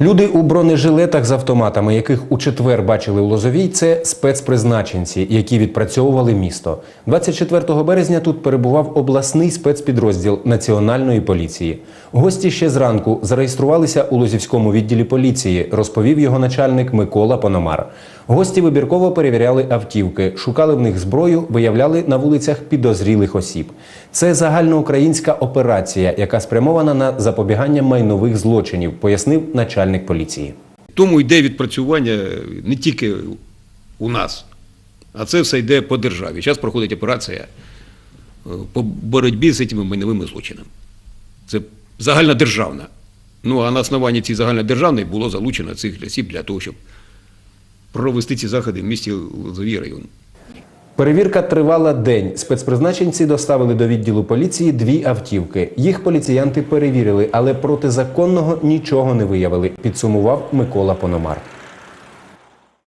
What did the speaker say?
Люди у бронежилетах з автоматами, яких у четвер бачили в Лозовій, це спецпризначенці, які відпрацьовували місто. 24 березня тут перебував обласний спецпідрозділ Національної поліції. Гості ще зранку зареєструвалися у Лозівському відділі поліції, розповів його начальник Микола Пономар. Гості вибірково перевіряли автівки, шукали в них зброю, виявляли на вулицях підозрілих осіб. Це загальноукраїнська операція, яка спрямована на запобігання майнових злочинів, пояснив начальник поліції. Тому йде відпрацювання не тільки у нас, а це все йде по державі. Зараз проходить операція е, по боротьбі з цими майновими злочинами. Це загальнодержавна. Ну а на основанні цієї загальнодержавної було залучено цих осіб для того, щоб провести ці заходи в місті Лозовій район. Перевірка тривала день. Спецпризначенці доставили до відділу поліції дві автівки. Їх поліціянти перевірили, але протизаконного нічого не виявили. Підсумував Микола Пономар.